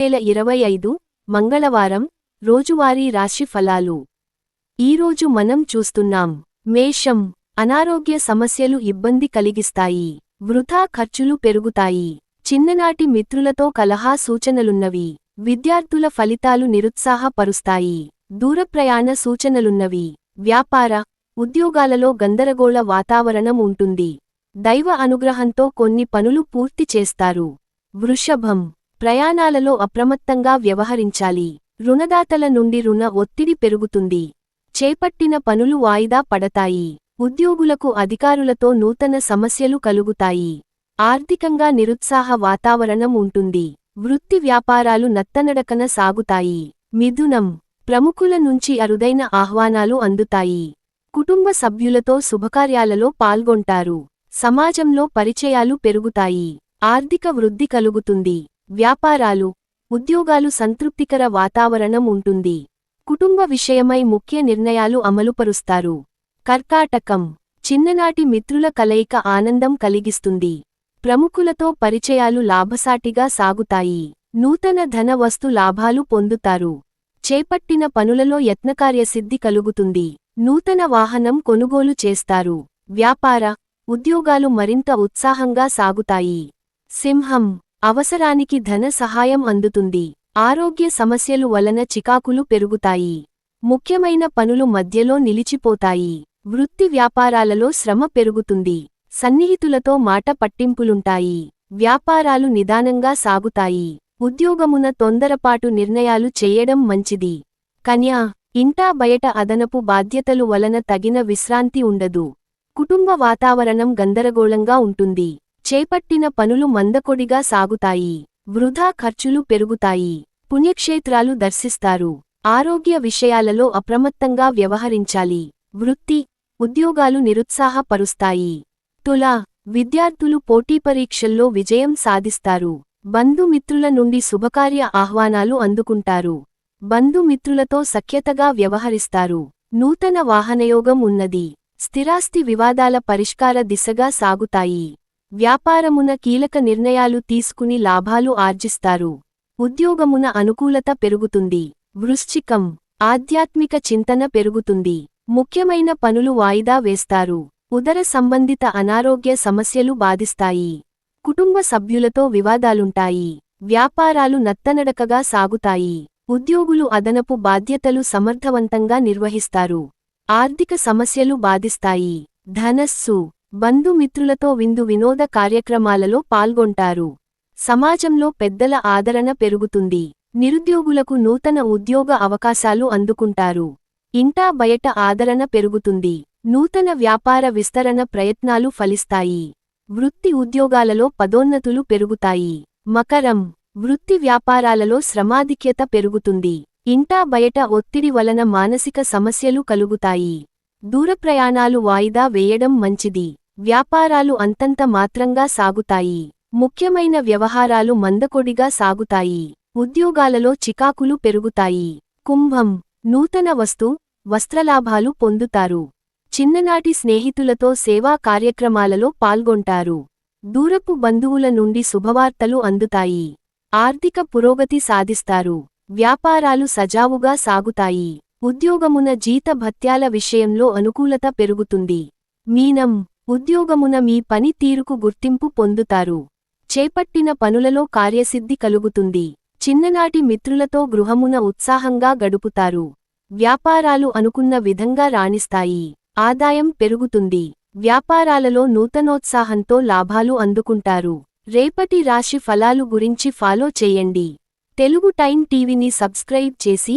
వేల ఇరవై ఐదు మంగళవారం రోజువారీ రాశి ఫలాలు. ఈరోజు మనం చూస్తున్నాం మేషం అనారోగ్య సమస్యలు ఇబ్బంది కలిగిస్తాయి వృథా ఖర్చులు పెరుగుతాయి చిన్ననాటి మిత్రులతో కలహా సూచనలున్నవి విద్యార్థుల ఫలితాలు నిరుత్సాహపరుస్తాయి దూరప్రయాణ సూచనలున్నవి వ్యాపార ఉద్యోగాలలో గందరగోళ వాతావరణం ఉంటుంది దైవ అనుగ్రహంతో కొన్ని పనులు పూర్తి చేస్తారు వృషభం ప్రయాణాలలో అప్రమత్తంగా వ్యవహరించాలి. రుణదాతల నుండి రుణ ఒత్తిడి పెరుగుతుంది. చేపట్టిన పనులు వాయిదా పడతాయి. ఉద్యోగులకు అధికారులతో నూతన సమస్యలు కలుగుతాయి. ఆర్థికంగా నిరుత్సాహ వాతావరణం ఉంటుంది. వృత్తి వ్యాపారాలు నత్తనడకన సాగుతాయి. మిథునం. ప్రముఖుల నుంచి అరుదైన ఆహ్వానాలు అందుతాయి. కుటుంబ సభ్యులతో శుభకార్యాలలో పాల్గొంటారు. సమాజంలో పరిచయాలు పెరుగుతాయి. ఆర్థిక వృద్ధి కలుగుతుంది. వ్యాపారాలు ఉద్యోగాలు సంతృప్తికర వాతావరణం ఉంటుంది. కుటుంబ విషయమై ముఖ్య నిర్ణయాలు అమలుపరుస్తారు. కర్కాటకం చిన్ననాటి మిత్రుల కలయిక ఆనందం కలిగిస్తుంది. ప్రముఖులతో పరిచయాలు లాభసాటిగా సాగుతాయి. నూతన ధన వస్తు లాభాలు పొందుతారు. చేపట్టిన పనులలో యత్నకార్యసిద్ధి కలుగుతుంది. నూతన వాహనం కొనుగోలు చేస్తారు. వ్యాపార ఉద్యోగాలు మరింత ఉత్సాహంగా సాగుతాయి. సింహం అవసరానికి ధన సహాయం అందుతుంది. ఆరోగ్య సమస్యలు వలన చికాకులు పెరుగుతాయి. ముఖ్యమైన పనులు మధ్యలో నిలిచిపోతాయి. వృత్తి వ్యాపారాలలో శ్రమ పెరుగుతుంది. సన్నిహితులతో మాట పట్టింపులుంటాయి. వ్యాపారాలు నిదానంగా సాగుతాయి. ఉద్యోగమున తొందరపాటు నిర్ణయాలు చెయ్యడం మంచిది. కన్యా ఇంటా బయట అదనపు బాధ్యతలు వలన తగిన విశ్రాంతి ఉండదు. కుటుంబ వాతావరణం గందరగోళంగా ఉంటుంది. చేపట్టిన పనులు మందకొడిగా సాగుతాయి. వృధా ఖర్చులు పెరుగుతాయి. పుణ్యక్షేత్రాలు దర్శిస్తారు. ఆరోగ్య విషయాలలో అప్రమత్తంగా వ్యవహరించాలి. వృత్తి ఉద్యోగాలు నిరుత్సాహపరుస్తాయి. తుల విద్యార్థులు పోటీ పరీక్షల్లో విజయం సాధిస్తారు. బంధుమిత్రుల నుండి శుభకార్య ఆహ్వానాలు అందుకుంటారు. బంధుమిత్రులతో సఖ్యతగా వ్యవహరిస్తారు. నూతన వాహనయోగం ఉన్నది. స్థిరాస్తి వివాదాల పరిష్కార దిశగా సాగుతాయి. వ్యాపారమున కీలక నిర్ణయాలు తీసుకుని లాభాలు ఆర్జిస్తారు. ఉద్యోగమున అనుకూలత పెరుగుతుంది. వృశ్చికం ఆధ్యాత్మిక చింతన పెరుగుతుంది. ముఖ్యమైన పనులు వాయిదా వేస్తారు. ఉదర సంబంధిత అనారోగ్య సమస్యలు బాధిస్తాయి. కుటుంబ సభ్యులతో వివాదాలుంటాయి. వ్యాపారాలు నత్తనడకగా సాగుతాయి. ఉద్యోగులు అదనపు బాధ్యతలు సమర్థవంతంగా నిర్వహిస్తారు. ఆర్థిక సమస్యలు బాధిస్తాయి. ధనస్సు బంధుమిత్రులతో విందు వినోద కార్యక్రమాలలో పాల్గొంటారు. సమాజంలో పెద్దల ఆదరణ పెరుగుతుంది. నిరుద్యోగులకు నూతన ఉద్యోగ అవకాశాలు అందుకుంటారు. ఇంటా బయట ఆదరణ పెరుగుతుంది. నూతన వ్యాపార విస్తరణ ప్రయత్నాలు ఫలిస్తాయి. వృత్తి ఉద్యోగాలలో పదోన్నతులు పెరుగుతాయి. మకరం వృత్తి వ్యాపారాలలో శ్రమాధిక్యత పెరుగుతుంది. ఇంటా బయట ఒత్తిడి వలన మానసిక సమస్యలు కలుగుతాయి. దూరప్రయాణాలు వాయిదా వేయడం మంచిది. వ్యాపారాలు అంతంత మాత్రంగా సాగుతాయి. ముఖ్యమైన వ్యవహారాలు మందకొడిగా సాగుతాయి. ఉద్యోగాలలో చికాకులు పెరుగుతాయి. కుంభం నూతన వస్తు వస్త్రలాభాలు పొందుతారు. చిన్ననాటి స్నేహితులతో సేవా కార్యక్రమాలలో పాల్గొంటారు. దూరపు బంధువుల నుండి శుభవార్తలు అందుతాయి. ఆర్థిక పురోగతి సాధిస్తారు. వ్యాపారాలు సజావుగా సాగుతాయి. ఉద్యోగమున జీత భత్యాల విషయంలో అనుకూలత పెరుగుతుంది. మీనం. ఉద్యోగమున మీ పని తీరుకు గుర్తింపు పొందుతారు. చేపట్టిన పనులలో కార్యసిద్ధి కలుగుతుంది. చిన్ననాటి మిత్రులతో గృహమున ఉత్సాహంగా గడుపుతారు. వ్యాపారాలు అనుకున్న విధంగా రాణిస్తాయి. ఆదాయం పెరుగుతుంది. వ్యాపారాలలో నూతనోత్సాహంతో లాభాలు అందుకుంటారు. రేపటి రాశి ఫలాలు గురించి ఫాలో చేయండి. తెలుగు టైం టీవీని సబ్స్క్రైబ్ చేసి